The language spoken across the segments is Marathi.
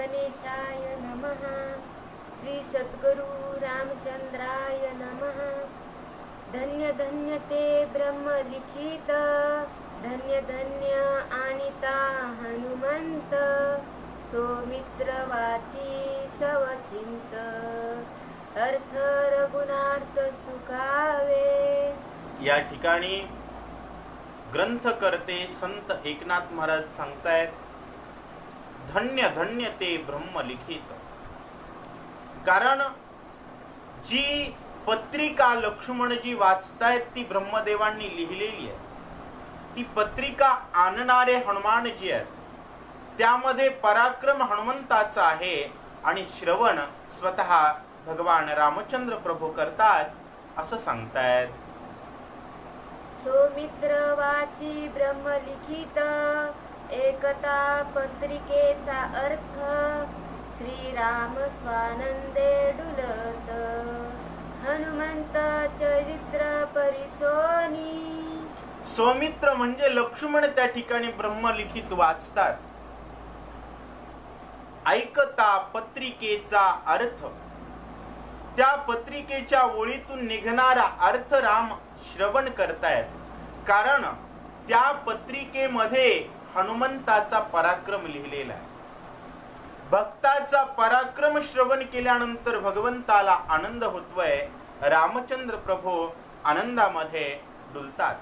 गणेशाय नमः। श्री सद्गुरु रामचंद्राय नमः। धन्य धन्य ते ब्रह्म लिखित। धन्य धन्य आणिता हनुमंत। सौमित्रवाची सवचिंत। अर्थ रघुनार्थ सुखावे। या ठिकाणी ग्रंथकर्ते संत एकनाथ महाराज सांगतायत धन्य धन्य ते ब्रह्म लिखित. कारण जी पत्रिका लक्ष्मणजी वाचतायत ती ब्रह्मदेवांनी लिहिलेली आहे. ती पत्रिका आणणारे हनुमानजी आहेत. त्यामध्ये पराक्रम हनुमंताचा आहे आणि श्रवण स्वतः भगवान रामचंद्र प्रभू करतात असं सांगतायत. सौमित्र वाची ब्रह्मलिखित एकता पत्रिकेचा अर्थ श्रीराम स्वानंदे डुलत हनुमंत चरित्र परिसोनी. सौमित्र म्हणजे लक्ष्मण त्या ठिकाणी ब्रह्मलिखित वाचतात. ऐकता पत्रिकेचा अर्थ. त्या पत्रिकेच्या ओळीतून निघणारा अर्थ राम श्रवण करतायत. कारण त्या पत्रिकेमध्ये हनुमंताचा पराक्रम लिहिलेला आहे. भक्ताचा पराक्रम श्रवण केल्यानंतर भगवंताला आनंद होतोय रामचंद्र प्रभू आनंदामध्ये डुलतात.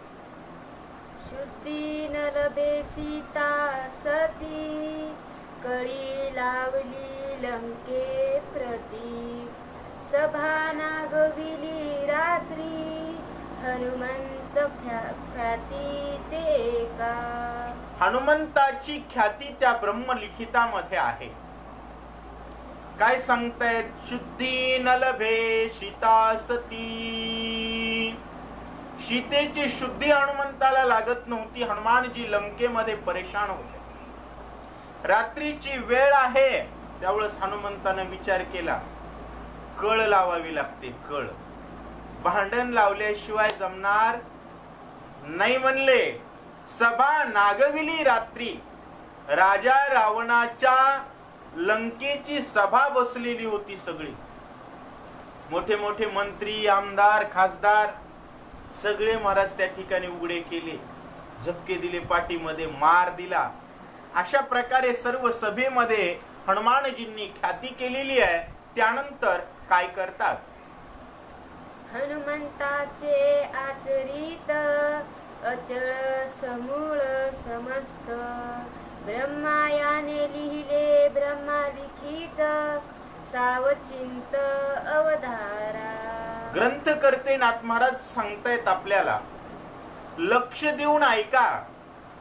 शुद्धी नरबे सीता सती कळी लावली लंके प्रती. सभा नागविली रात्री हनुमंत ख्या- ख्याती ते का? हनुमंताची ख्याती त्या ब्रह्मलिखितामध्ये आहे. काय सांगतायत? शुद्धी नलभे सीता सती सीतेची शुद्धी हनुमंताला लागत नव्हती. हनुमानजी लंकेमध्ये परेशान होते. रात्रीची वेळ आहे. त्यावेळेस हनुमंतानं विचार केला कळ लावावी लागते कळ. भांडण लावल्याशिवाय जमणार नाही म्हणले. सभा नागविली रात्री. राजा रावणाच्या लंकेची सभा बसलेली होती सगळी. मोठे मोठे मंत्री आमदार खासदार सगळे महाराज त्या ठिकाणी उघडे केले. झपके दिले पाठीमध्ये मार दिला. अशा प्रकारे सर्व सभेमध्ये हनुमानजींनी ख्याती केलेली आहे. त्यानंतर काय करतात? हनुमंताचे आचरित अचळ समूळ समस्त. ब्रह्मायाने लिहिले ब्रह्मा लिखित. सावचिंत अवधारा. ग्रंथकर्ते नाथ महाराज सांगतायत आपल्याला लक्ष देऊन ऐका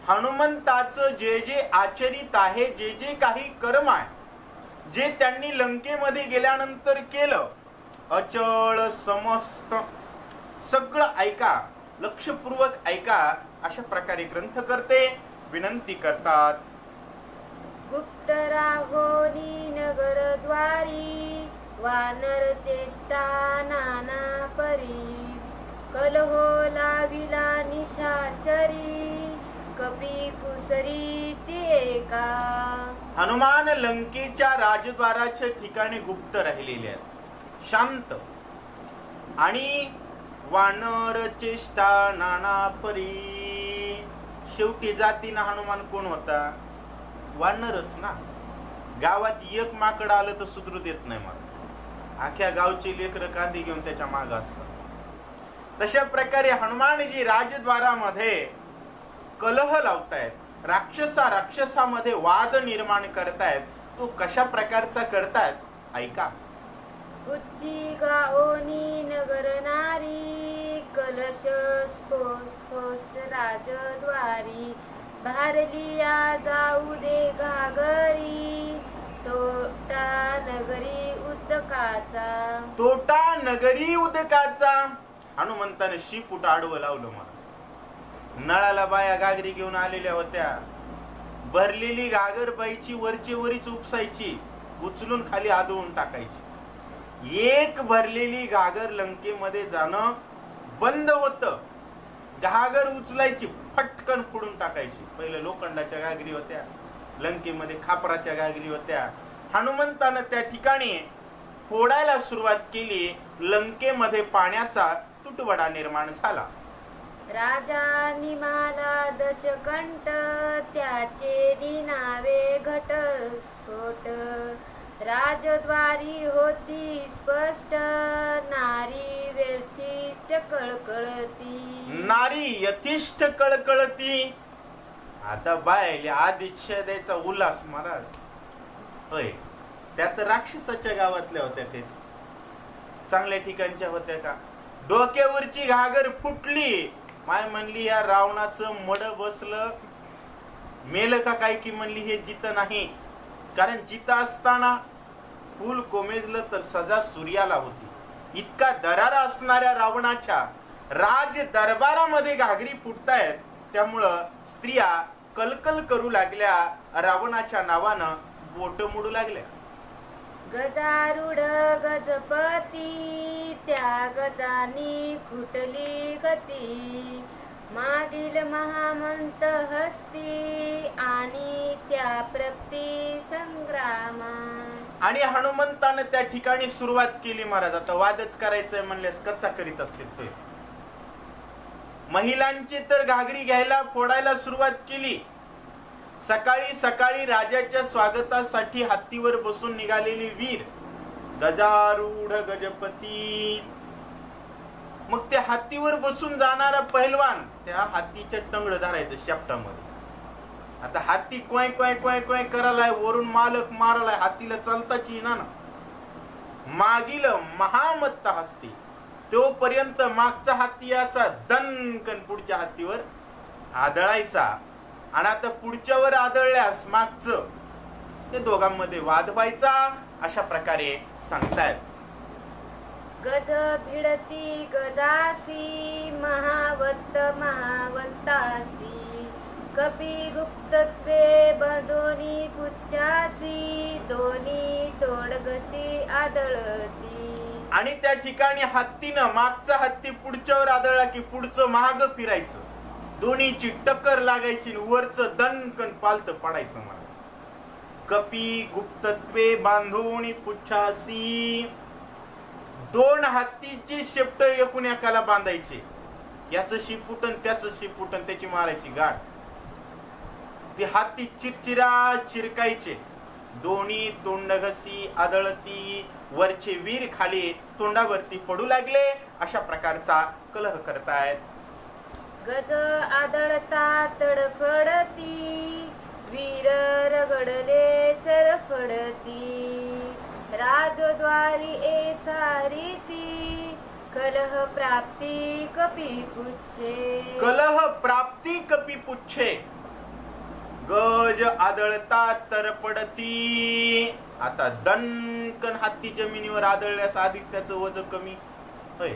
हनुमंताचं जे जे आचरित आहे जे जे काही कर्म आहे जे त्यांनी लंकेमध्ये गेल्यानंतर केलं अचळ समस्त सगळं ऐका. लक्षपूर्वक ऐका अशा प्रकारे ग्रंथकर्ते विनंती करतात. गुप्त राहोनी नगर द्वारी वानर चेष्टा नाना परी. कलहो लाविला निशाचरी कपी कुसरी ती एका. हनुमान लंकेच्या राजद्वाराच्या ठिकाणी गुप्त राहिलेले आहेत. शांत. आणि वानर चेष्टा नाना परी. शेवटी जातीनं हनुमान कोण होता? वानरच ना. गावात एक माकड आलं तर सुधरू देत नाही मला अख्या गावचे लेकर कांदी घेऊन त्याच्या माग असतात. तशा प्रकारे हनुमानजी राजद्वारामध्ये कलह लावतायत. राक्षसा राक्षसामध्ये वाद निर्माण करतायत. तो कशा प्रकारचा करतायत? ऐका. उच्ची गाओनी नगर नारी कलश स्पोस्ट राजद्वारी भारलिया जाऊ दे घागरी तोटा नगरी उदकाचा. तोटा नगरी उदकाचा. हनुमंताने शिपूट आडवं लावलं मला नळाला बाया गागरी घेऊन आलेल्या होत्या. भरलेली घागर बाईची वरची वरीच उपसायची. उचलून खाली आदळून टाकायची. एक भरलेली घागर लंकेमध्ये जाणं बंद होत. घागर उचलायची फटकन फोडून टाकायची. पहिलं लोखंडाच्या घागरी होत्या लंकेमध्ये खापराच्या गागरी होत्या. हनुमंतानं त्या ठिकाणी फोडायला सुरुवात केली. लंकेमध्ये पाण्याचा तुटवडा निर्माण झाला. राजा निमाला दशकंठ त्याचे दिनावे घटस्फोट. राजद्वारी होती स्पष्ट नारी व्यर्थिष्ट कळकळती. नारी यथिष्ठ कळकळती. आता बायले आदित्य द्यायचा उल्हास महाराज. होय त्यात राक्षसाच्या गावातल्या होत्या ते. चांगल्या ठिकाणच्या होत्या का? डोक्यावरची घागर फुटली. माय म्हणली या रावणाचं मड बसलं. मेलं का काय की म्हणली हे जित नाही. कारण जित असताना फूल कोमेजलं तर सजा सूर्याला होती. इतका दरारा असणाऱ्या रावणाच्या राज दरबारामध्ये घागरी फुटतायत त्यामुळं स्त्रिया कलकल करू लागल्या. रावणाच्या नावानं बोट मोडू लागल्या. गजारुड गजपती त्या गजानी खुटली गती. मागील महामंत हस्ती आणि त्या प्रप्ती संग्रामा. आणि हनुमंतानं त्या ठिकाणी सुरुवात केली महाराज. आता वादच करायचंय म्हणल्यास कच्चा करीत असते महिलांची तर घागरी घ्यायला फोडायला सुरुवात केली. सकाळी सकाळी राजाच्या स्वागतासाठी हत्तीवर बसून निघालेली वीर. गजारूढ गजपती. मग त्या हत्तीवर बसून जाणारा पहिलवान त्या हत्तीच्या टंगड धरायचं शेपटामध्ये. आता हत्ती क्वाय क्वाय क्वाय क्वाय करायलाय वरून मालक मारालाय हत्तीला चालताच येईना ना. मागील महामत्ता हस्ती तोपर्यंत मागचा हत्ती याचा दणकन पुढच्या हत्तीवर आदळायचा. आणि आता पुढच्यावर आदळल्यास मागचं ते दोघांमध्ये वाद व्हायचा अशा प्रकारे सांगतायत. गज भिडती गजासी महावत्त महावत्तासी कपी गुप्तत्वे बदोनी पुच्चासी दोन्ही तोडगसी आदळती. आणि त्या ठिकाणी हत्तीनं मागचा हत्ती पुढच्यावर आदळला की पुढचं महाग फिरायचं. दोन्हीची टक्कर लागायची वरचं दणकन पालत पडायचं मला कपी गुप्तत्वे बांधवणी पुच्छासी. दोन हत्तीची शेपट एकूण एकाला बांधायचे. याचं शिपुटन त्याचं शिपुटन त्याची मारायची गाठ. ती हत्ती चिरचिरा चिरकायचे. दोन्ही तोंडघसी आदळती वरचे वीर खाली तोंडावरती पडू लागले. अशा प्रकारचा कलह करतायत. गज आदळता तडफडती. वीर रगडले चरफडती. राजद्वारी ए सारिती कलह प्राप्ती कपी पुच्छे। कलह प्राप्ती कपी पुच्छे। गज आदळता तर पडती। आता दणकन हत्ती जमिनीवर आदळल्यास आधीच त्याचं वजन कमी। होय.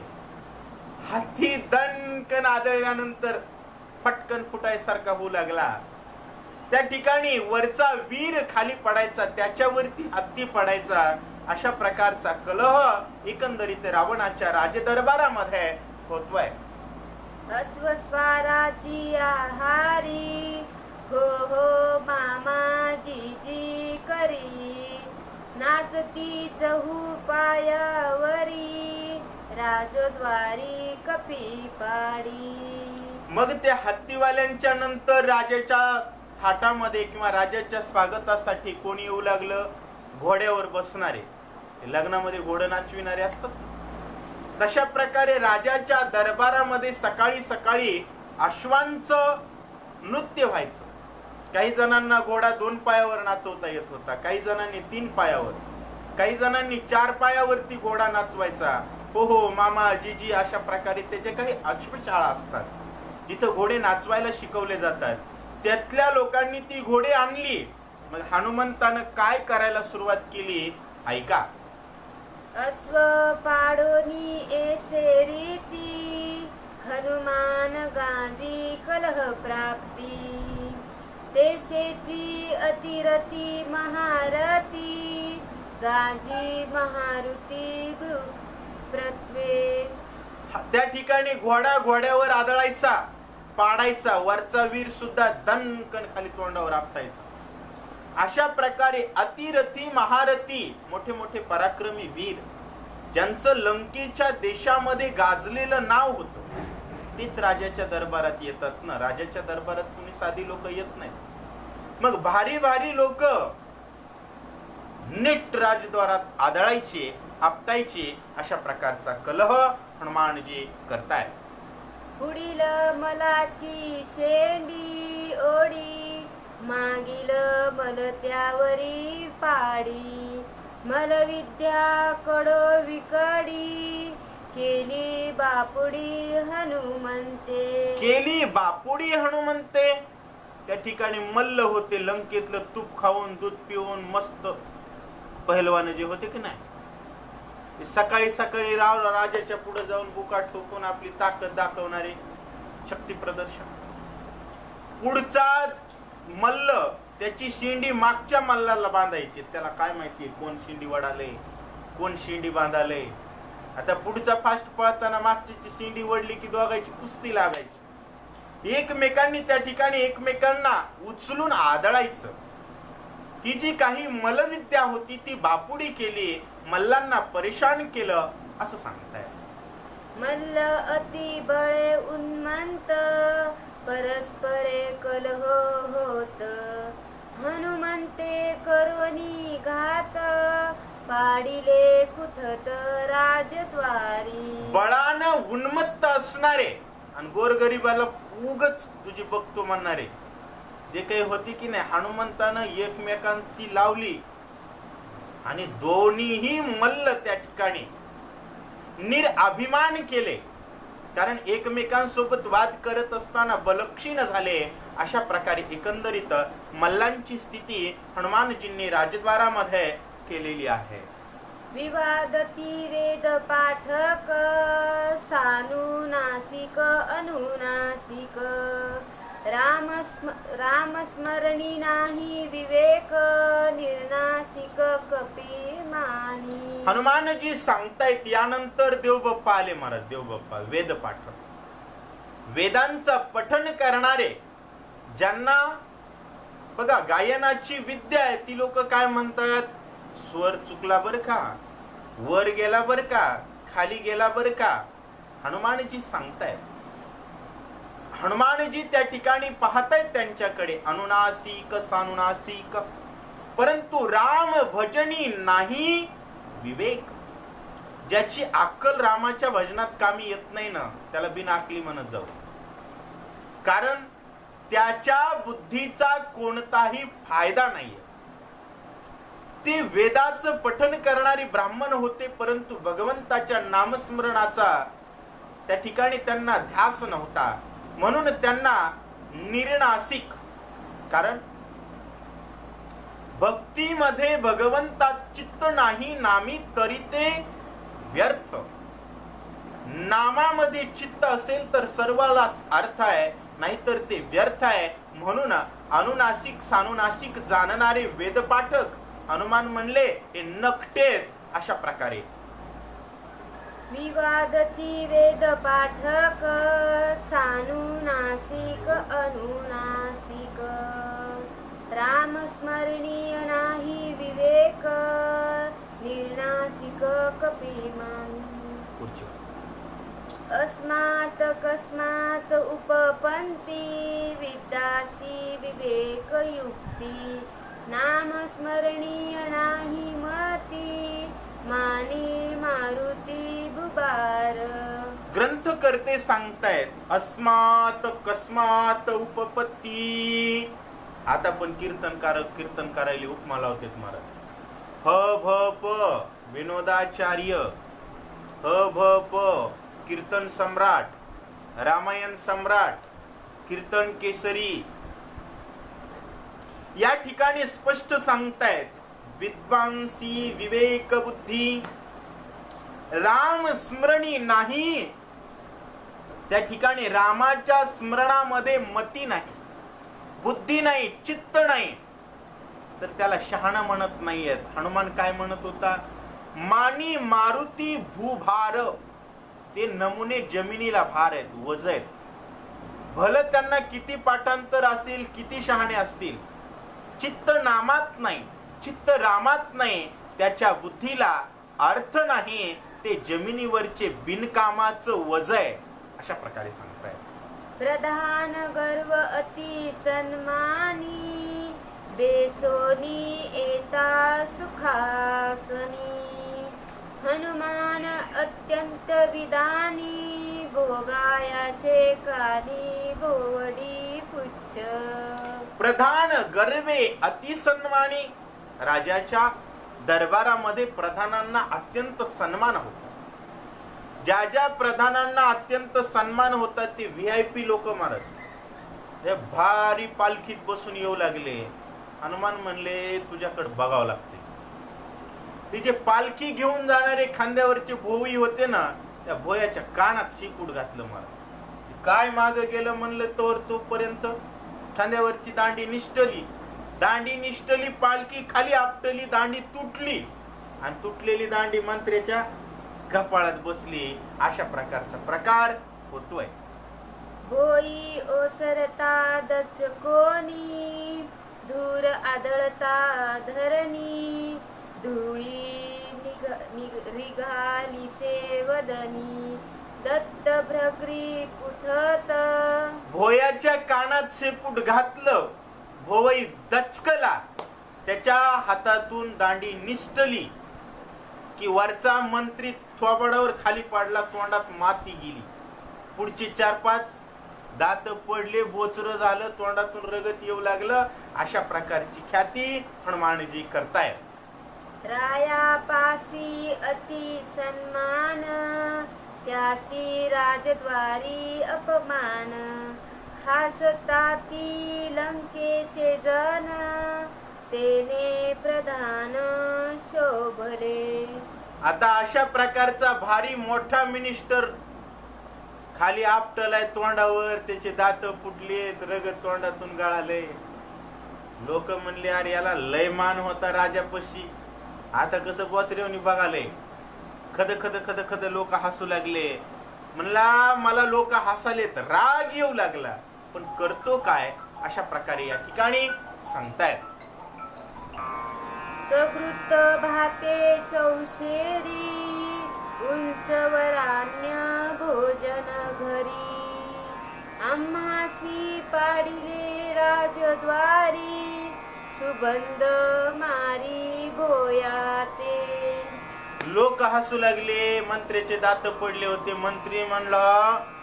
हत्ती दणकन आदळल्यानंतर फटकन फुटायसारखा होऊ लागला. त्या ठिकाणी वरचा वीर खाली पडायचा त्याच्यावरती हत्ती पडायचा अशा प्रकारचा कलह एकंदरीत रावणाच्या राजदरबारामध्ये होतोय. अश्वस्वाराची आहारी हो हो मामा जी जी करी. नाचती चहू पायावरी राजद्वारी कपी पाडी मग त्या हत्तीवाल्यांच्या नंतर राजाच्या थाटामध्ये किंवा राजाच्या स्वागतासाठी कोणी येऊ लागलं? घोड्यावर बसणारे. लग्नामध्ये घोडं नाचविणारे असतात. तशा प्रकारे राजाच्या दरबारामध्ये सकाळी सकाळी अश्वांचं नृत्य व्हायचं. काही जणांना घोडा दोन पायावर नाचवता येत होता. काही जणांनी तीन पायावर. काही जणांनी चार पायावरती घोडा नाचवायचा. हो हो मामा जीजी अशा प्रकारे त्याचे काही अश्वशाळा असतात. जिथं घोडे नाचवायला शिकवले जातात. त्यातल्या लोकांनी ती घोडे आणली. मग हनुमंतानं काय करायला सुरुवात केली? ऐका. अश्व पाडोनी एसे रीती हनुमान गांजी कलह प्राप्ती. तेसेची अतिरती महारती गाजी महारुती प्रत्वे. त्या ठिकाणी घोडा घोड्यावर आदळायचा. पाडायचा वरचा वीर सुद्धा दणकण खाली तोंडावर आपटायचा. अशा प्रकारे अतिरथी महारथी मोठे मोठे पराक्रमी वीर ज्यांचं लंकेच्या देशामध्ये गाजलेलं नाव होतं तेच राजाच्या दरबारात येतात ना. राजाच्या दरबारात कुणी साधी लोक येत नाही मग भारी भारी लोक नीट राजद्वारात आदळायचे आपटायचे अशा प्रकारचा कलह हनुमानजी करतायत. पुढील मलाची शेंडी ओढी मागील मल त्यावरी पाडी. मलविद्या कडो विकडी केली बापुडी हनुमंते. केली बापुडी हनुमंते. त्या ठिकाणी मल्ल होते लंकेतलं तूप खाऊन दूध पिऊन मस्त. पहलवान जे होते की नाही? सकाळी सकाळी राव राजाच्या पुढे जाऊन बुका ठोकून आपली ताकद दाखवणारे शक्ती प्रदर्शन. पुढचा मल्ल त्याची शिंडी मागच्या मल्लाला बांधायची. त्याला काय माहिती कोण शिंडी वडाले? कोण शिंडी बांधाले? आता पुढचा फास्ट पळताना मागच्याची शिंडी वडली की दोघायची कुस्ती लागायची. एकमेकांनी त्या ठिकाणी एकमेकांना उचलून आदळायचं. ही जी काही मलविद्या होती ती बापुडी केली मल्लांना परेशान केलं असं सांगताय मल्ल अति बळे उन्मंत परस्परे कलह होत. हनुमंते करवनी घात पाडिले कुथत राजद्वारी. बळानं उन्मत्त असणारे आणि गोरगरिबाला उगच तुझी बघतो म्हणणारे. जे काही होती की नाही हनुमंतानं एकमेकांची लावली आणि दोन्हीही मल्ल त्या ठिकाणी. निरअभिमान केले. कारण एकमेकांसोबत वाद करत असताना बलक्षीण झाले. अशा प्रकारे एकंदरीत मल्लांची स्थिती हनुमानजींनी राजद्वारामध्ये केलेली आहे. विवादती वेद पाठक सानुनासिक अनुनासिक. राम रामस्मरणी नाही विवेक निर्नासिक कपिमानी. हनुमानजी सांगतायत यानंतर देवबाप्पा आले महाराज देवबाप्पा वेद पाठक वेदांचं पठन करणारे ज्यांना बघा गायनाची विद्या आहे ती लोक काय म्हणतात? स्वर चुकला बर का? वर गेला बर का? खाली गेला बर का? हनुमानजी सांगतायत. हनुमानजी त्या ठिकाणी पाहतायत त्यांच्याकडे अनुनासिक सानुनासिक. परंतु राम भजनी नाही विवेक. ज्याची अक्कल रामाच्या भजनात कामी येत नाही ना त्याला बिनाकली म्हणत जाऊ. कारण त्याच्या बुद्धीचा कोणताही फायदा नाहीये. ते वेदाचं पठन करणारी ब्राह्मण होते परंतु भगवंताच्या नामस्मरणाचा त्या ठिकाणी त्यांना ध्यास नव्हता. म्हणून त्यांना निर्नासिक कारण भक्तीमध्ये भगवंता चित्त नाही नामी तरी ते व्यर्थ. नामामध्ये चित्त असेल तर सर्वालाच अर्थ आहे नाहीतर ते व्यर्थ आहे. म्हणून अनुनासिक सानुनासिक जाणणारे वेदपाठक हनुमान म्हणले हे नकटेत. अशा प्रकारे. विवादती वेद पाठक सानुनासिक अनुनासिक। रामस्मरणीय नाही विवेक निर्नासिक पुढची अस्मात् कस्मात् उपपन्ति विद्यासी विवेकयुक्ती। नामस्मरणीय नाही मती। मानी मारुती बुबार। ग्रंथकर्ते सांगतायत अस्मात कस्मात उपपत्ती। आता पण कीर्तनकार कीर्तन करायला उपमा लावतेत महाराज. ह भ प विनोदाचार्य. ह भ प कीर्तन सम्राट. रामायण सम्राट कीर्तन केसरी. या ठिकाणी स्पष्ट सांगतायत विद्वांसी विवेक बुद्धी राम स्मरणी नाही. त्या ठिकाणी रामाच्या स्मरणामध्ये मती नाही. बुद्धी नाही चित्त नाही. तर त्याला शहाणा म्हणत नाहीयेत. हनुमान काय म्हणत होता? मानी मारुती भूभार. ते नमुने जमिनीला भार आहेत वज आहेत. भलं त्यांना किती पाठांतर असेल किती शहाणे असतील. चित्त नामात नाही. चित्त रामात नाही त्याच्या बुद्धीला अर्थ नाही ते जमिनीवरचे बिनकामाचं वज आहे अशा प्रकारे सांगताय प्रधान गर्व अति सन्मानी बेसोनी एता सुखासनी। हनुमान अत्यंत विदानी भोगायाचे कानी भोवडी पुच्छ। प्रधान गर्वे अतिसन्मानी राजाच्या दरबारामध्ये प्रधानांना अत्यंत सन्मान होता. ज्या ज्या प्रधानांना अत्यंत सन्मान होतात ते व्ही आय पी लोक महाराज हे भारी पालखीत बसून येऊ लागले. हनुमान म्हणले तुझ्याकडे बघावं लागते. ती जे पालखी घेऊन जाणारे खांद्यावरचे भोई होते ना त्या भोयाच्या कानात शिकूट घातलं मला. काय माग गेलं म्हणलं तर तोपर्यंत? खांद्यावरची दांडी निष्ठली. दांडी निष्ठली पालखी खाली आपटली दांडी तुटली. आणि तुटलेली दांडी मंत्र्याच्या कपाळात बसली. अशा प्रकारचा प्रकार होतोय. भोई ओसरता दच कोणी धूर आदळता धरणी. धुळी निघ निघ- रिघाली सेवदनी. दत्त भ्रगरी कुथत. भोयाच्या कानात शेपूट घातलं. भोवई दचकला. त्याच्या हातातून दांडी निष्ठली की वरचा मंत्री थोबाडावर खाली पडला तोंडात माती गेली. पुढचे चार पाच दात पडले बोचर झालं तोंडातून रगत येऊ लागलं अशा प्रकारची ख्याती हनुमानजी करताय रायापासी अति सन्मान त्यासी राजद्वारी अपमान. हासताती लंकेचे जन तेने प्रधान शोभले. आता अशा प्रकारचा भारी मोठा मिनिस्टर खाली आपटलाय तोंडावर त्याचे दात फुटलेत रगत तोंडातून गळाले. लोक म्हणले अरे याला लय मान होता राजापशी. आता कसं बोचरेवनी बघाले. खद खद खद खद लोक हसू लागले. म्हणला मला लोक हसालेत राग येऊ लागला. पण करतो काय अशा प्रकारे या ठिकाणी सांगतायत. सकृत भाते चौशेरी उंचवरान्य भोजन घरी. आम्हासी पाडिले राजद्वारी सुबंध मारी भोयाते. लोक हसू लागले मंत्र्याचे दात पडले होते. मंत्री म्हणला "अरे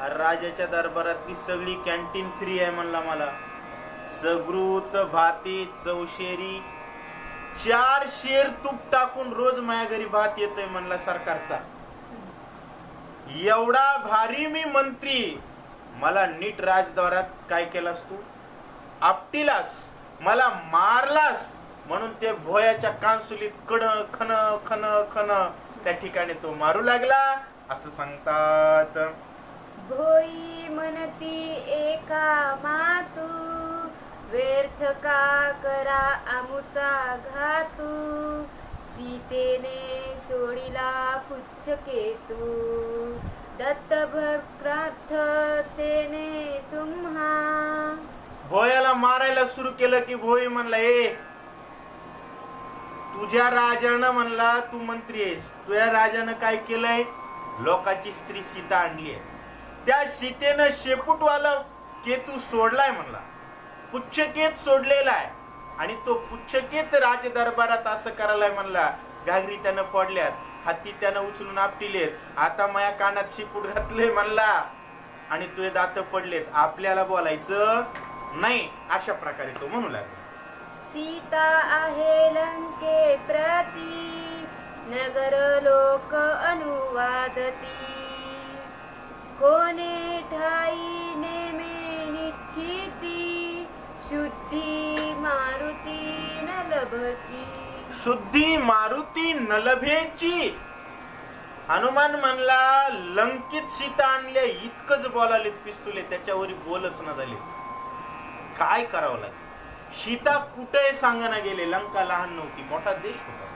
राजाच्या दरबारातली सगळी कॅन्टीन फ्री आहे म्हणला मला. सगृत भाती चौशेरी चार शेर तूप टाकून रोज माझ्या घरी भात येतोय म्हणला सरकारचा. एवढा भारी मी मंत्री. मला नीट राजद्वारात काय केलास तू? आपटीलास. मला मारलास. म्हणून ते भोयाच्या कानसुलीत कड खन खन खन त्या ठिकाणी तो मारू लागला. असं सांगतात. भोई म्हणती एका मातू व्यर्थ का करा आमुचा घातू सीतेने सोडिला पुच्छ केतू. दत्तभक्रार्थ तेने तुम्हा. भोयाला मारायला सुरू केलं की भोई म्हणला ए तुझ्या राजानं म्हणला तू मंत्री आहेस. तुझ्या राजानं काय केलंय? लोकाची स्त्री सीता आणली आहे. त्या सीतेनं शेपूटवाला केतू सोडलाय म्हणला. पुच्छकेत सोडलेला आहे. आणि तो पुच्छकेत राज दरबारात असं करायलाय म्हणला घागरी त्यानं पडल्यात हाती त्यानं उचलून आपटिलेत आता माया कानात शिपूट घातले म्हणला. आणि तुझे दात पडलेत आपल्याला बोलायचं नाही अशा प्रकारे तो म्हणू लागला. सीता आहे लंके प्रती नगर लोक अनुवादती. कोने ठाई नेमे निश्चिती शुद्धी मारुती न लभची। शुद्धी मारुती नलभेची हनुमान म्हणला लंकित सीता आणल्या इतकंच बोलालेत पिस्तुले त्याच्यावरी बोलच न झाले। काय करावं लागेल? सीता कुठे सांगना गेले लंका लहान नव्हती मोठा देश होता.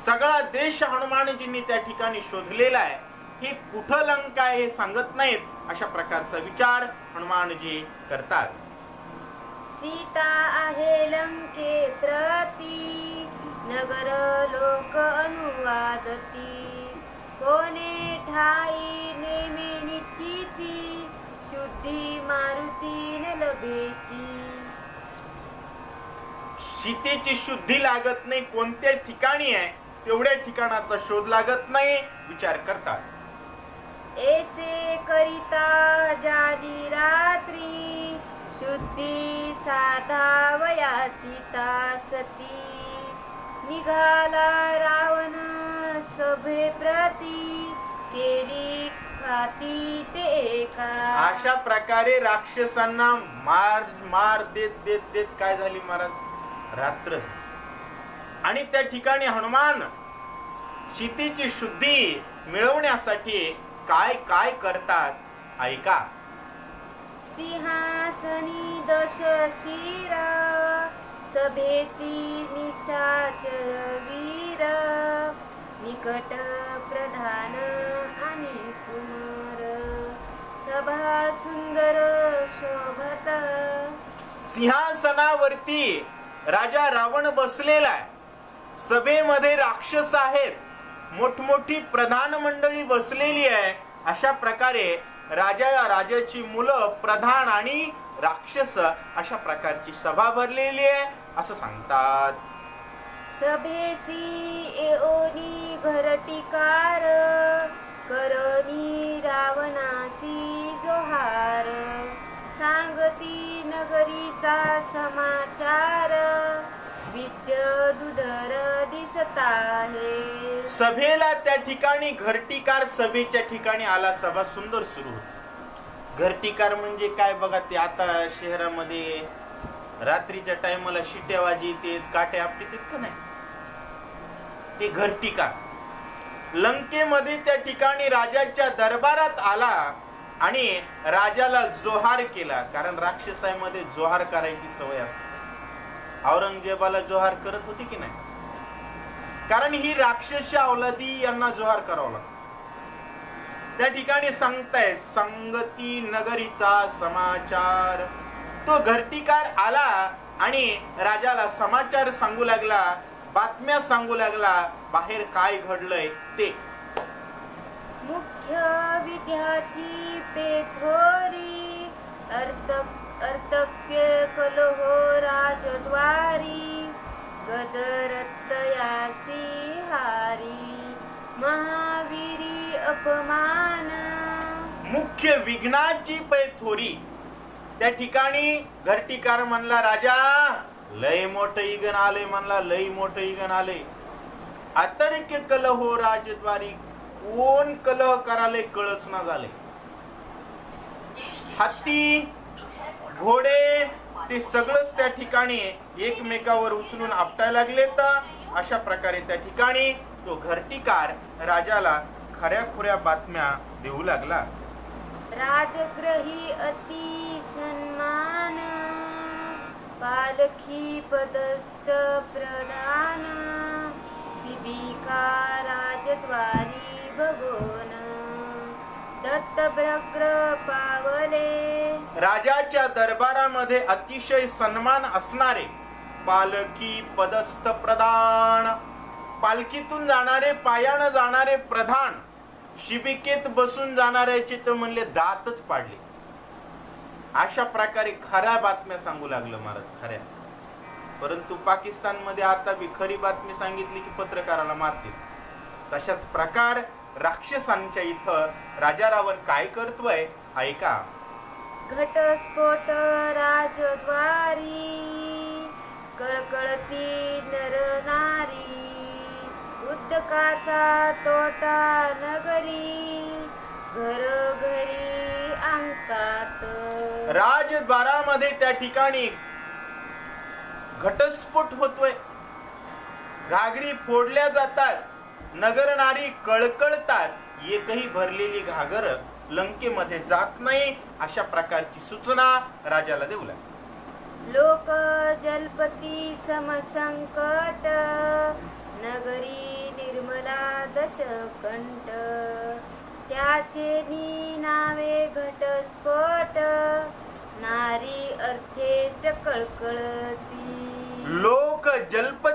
सगळा देश हनुमानजींनी त्या ठिकाणी शोधलेला आहे. ही कुठं लंका आहे हे सांगत नाहीत अशा प्रकारचा विचार हनुमानजी करतात. सीता आहे लंके प्रती नगर लोक अनुवादती. कोणे ठाई नेमे निश्चिती शुद्धी मारुती न लभेची. शीतेची शुद्धी लागत नाही कोणत्या ठिकाणी आहे तेवढ्या ठिकाणाचा शोध लागत नाही विचार करतात. करिता जादी रात्री. शुद्धी साधावया सीता सती निघाला रावण सभे प्रती केली खाती ते एका. अशा प्रकारे राक्षसांना मार मार देत देत देत काय झाली महाराज? रात्र झाली. आणि त्या ठिकाणी हनुमान शितीची शुद्धी मिळवण्यासाठी काय काय करतात? ऐका. सिंहासनी दश शिर सभेसी निशाचर वीर निकट प्रधान आणि कुमार. सभा सुंदर शोभत. सिंहासनावरती राजा रावण बसलेला आहे. सभेमध्ये राक्षस आहेत. मोठमोठी प्रधान मंडळी बसलेली आहे. अशा प्रकारे राजा राजाची मुलं प्रधान आणि राक्षस अशा प्रकारची सभा भरलेली आहे असं सांगतात. सभेसी एओनी घरटिकार करणी रावणासी जोहार सांगती नगरीचा समाचार विद्य दुधर दिसत आहे सभेला त्या ठिकाणी घरटीकार सभेच्या ठिकाणी आला सभा सुंदर सुरू होती. घरटीकार म्हणजे काय बघा ते आता शहरामध्ये रात्रीच्या टायमाला शिट्यावाजी येतात काट्या आपटीत का नाही? ते घरटीकार. लंकेमध्ये त्या ठिकाणी राजाच्या दरबारात आला आणि राजाला जोहार केला कारण राक्षसामध्ये जोहार करायची सवय असते. औरंगजेबाला जोहार करत होती की नाही? कारण ही राक्षस अवलादी यांना जोहार करावा लागतो. त्या ठिकाणी सांगताय संगती नगरीचा समाचार. तो घरटीकार आला आणि राजाला समाचार सांगू लागला बातम्या सांगू लागला बाहेर काय घडलंय ते. मुख्य विद्याची पेथोरी अर्थ अर्थक्य कलहो राजद्वारी गजरत्तयासी हारी महावीरी अपमान। मुख्य विघ्नाची पै थोरी. त्या ठिकाणी घरटीकार म्हणला राजा लय मोठं इगन आले म्हणला लय मोठं इगन आले अतर्क्य कलहो राजद्वारी कोण कलह कराले कळच ना झाले हत्ती घोडे ते सगळंच त्या ठिकाणी एकमेकावर उचलून आपटायला लागले तर अशा प्रकारे त्या ठिकाणी तो घरटीकार राजाला खऱ्या खुऱ्या बातम्या देऊ लागला. राजग्रही अति सन्मान पालखी पदस्थ प्रधान शिबिका राजद्वारी भगोना दत्तभ्रग्र पावले. राजाच्या दरबारामध्ये अतिशय सन्मान असणारे पालकी पदस्थ प्रधान पालखीतून जाणारे पायानं जाणारे प्रधान शिबिकेत बसून जाणाऱ्याचे तर म्हणले दातच पाडले. अशा प्रकारे खऱ्या बातम्या सांगू लागलं महाराज खऱ्या. परंतु पाकिस्तानमध्ये आता बी खरी बातमी सांगितली की पत्रकाराला मारतील. तशाच प्रकार राक्षसांच्या इथं राजा रावण काय करतोय? ऐका. घटस्फोट राजद्वारी कळकळती नर नारी उद्दकाचा तोटा नगरी घर घरी अंकात. राजद्वारामध्ये त्या ठिकाणी घटस्फोट होतोय. घागरी फोडल्या जातात. नगर नारी कळकळतात. एकही भरलेली घागर लंकेमध्ये जात नाही अशा प्रकारची सूचना राजाला देऊ लागली. लोक जलपती समसंकट नगरी निर्मला दशकंठ. त्याचे नी नावे घटस्फोट नारी अर्थेष्ट कळकळती. लोक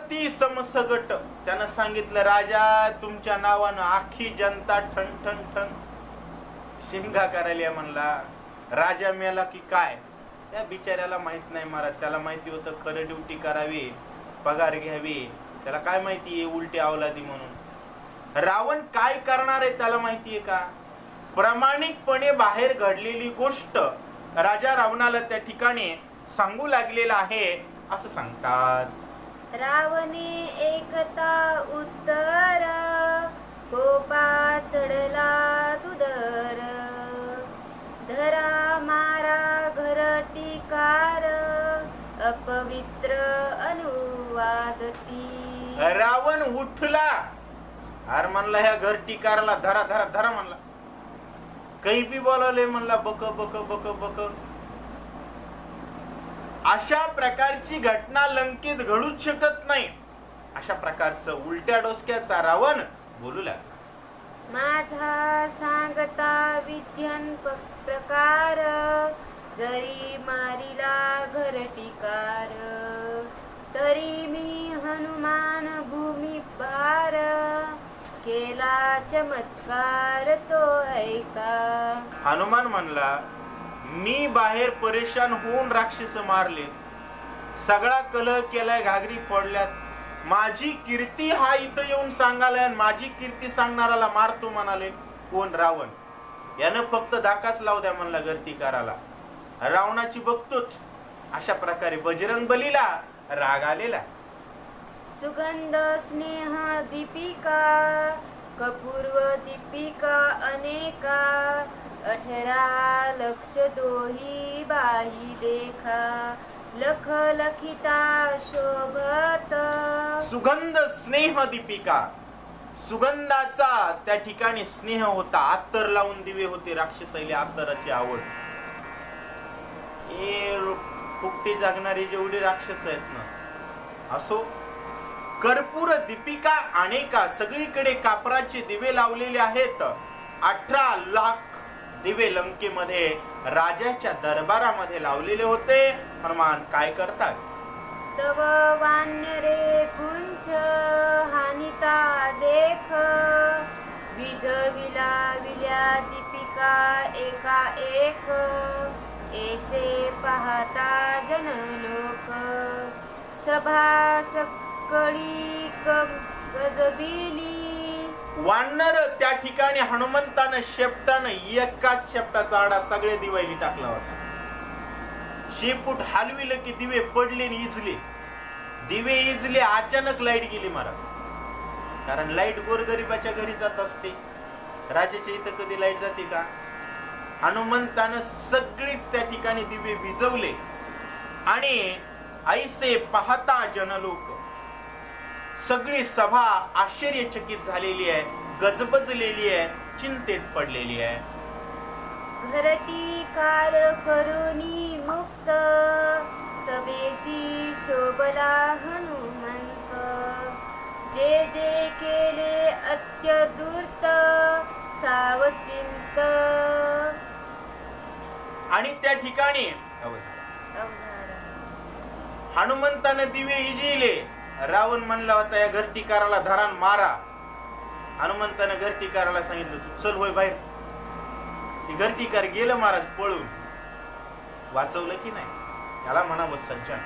ती समसगट त्यानं सांगितलं राजा तुमच्या नावानं आखी जनता ठण ठण ठण. शिमगा करायला म्हणला राजा मेला की काय? त्या बिचाऱ्याला माहीत नाही महाराज. त्याला माहिती होतं खरं ड्युटी करावी पगार घ्यावी. त्याला काय माहिती आहे उलटी अवलादी म्हणून. रावण काय करणार आहे त्याला माहिती आहे का? प्रामाणिकपणे बाहेर घडलेली गोष्ट राजा रावणाला त्या ठिकाणी सांगू लागलेला आहे असं सांगतात. रावणे एकता उत्तर कोपा चढला तुदर धरा मारा घर टिकार अपवित्र अनुवादती रावण उठला. अरे म्हणला ह्या घर टिकारला धरा धरा धरा म्हणला काही बी बोलावले म्हणला बक बक बक बक. अशा प्रकारची घटना लंकेत घडूच शकत नाही. अशा प्रकारचं उलट्या डोसक्याचा रावण बोलू लागला. माझा सांगता विद्यन प- प्रकार जरी मारिला घर टिकार तरी मी हनुमान भूमी पार केला चमत्कार तो ऐका. हनुमान म्हणला मी बाहेर परेशान होऊन राक्षस मारले. सगळा कलह केलाय घागरी पडल्यात माझी कीर्ती हा इथं येऊन सांगालाय आणि माझी कीर्ती सांगणाराला मारतो म्हणाले. कोण? रावण. यानं फक्त धाकाच लावू द्या म्हणला गर्टीकाराला रावणाची बघतोच. अशा प्रकारे बजरंग बलीला राग आलेला. सुगंध स्नेह दीपिका कपूर्व दीपिका अनेका अठरा लक्ष दोही बाही देखा लख लखिता शोभत. सुगंध स्नेह दीपिका. सुगंधाचा त्या ठिकाणी स्नेह होता. आत्तर लावून दिवे होते राक्षसाईले आत्तराची आवड. हे फुकटी जागणारे जेवढे राक्षस आहेत ना असो. कर्पूर दीपिका अनेका सगळीकडे कापराचे दिवे लावलेले आहेत. अठरा लाख दिवे लंकेमध्ये राजाच्या दरबारामध्ये लावलेले होते. हनुमान काय करतात? तव वान्य रे पुंच हानिता देख. विजविला विल्या दीपिका एका एक. ऐसे पाहता जन लोक सभा सकळी गजबिली. वानर त्या ठिकाणी हनुमंतानं शेपटानं एकाच शेपटाचा आडा सगळे दिवाळी टाकला होता. शेपूट हलविलं की दिवे पडले आणि इजले. दिवे इजले अचानक लाइट गेली महाराज. कारण लाइट गोरगरिबाच्या घरी जात असते. राजाच्या इथं कधी लाइट जाते का? हनुमंतानं सगळीच त्या ठिकाणी दिवे भिजवले आणि ऐसे पाहता जनलोक सगळी सभा आश्चर्यचकित झालेली आहे गजबजलेली आहे चिंतेत पडलेली आहे. घरटी कार करुणी मुक्त सभेसी शोभला हनुमंत. जे जे केले अत्यदूर्त सावचिंत आणि त्या ठिकाणी अवधारा हनुमंतानं दिवे इजिले रावण म्हणला होता या घरटीकाराला धरान मारा. हनुमंतानं घरटीकाराला सांगितलं तू चल होय बाहेर. ती घरटीकार गेलं महाराज पळून. वाचवलं की नाही? त्याला म्हणावं सज्जन.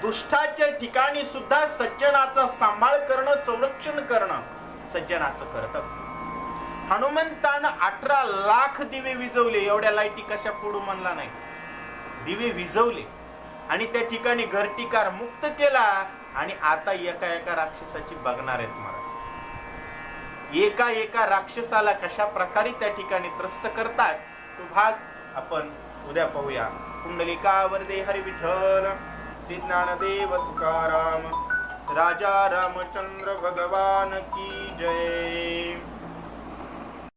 दुष्टाच्या ठिकाणी सुद्धा सज्जनाचा सांभाळ करणं संरक्षण करणं सज्जनाचं कर्तव्य. हनुमंतानं अठरा लाख दिवे विजवले एवढ्या लाईटी कशा पडू म्हणला नाही. दिवे विजवले आणि त्या ठिकाणी घरटीकार मुक्त केला आणि आता एका एका राक्षसाची बघणार आहेत महाराज. एका एका राक्षसाला कशा प्रकारे त्या ठिकाणी त्रस्त करतात तो भाग आपण उद्या पाहूया. कुंडलिका वरदे हरी विठ्ठल श्री ज्ञानदेव तुकाराम राजा रामचंद्र भगवान की जय.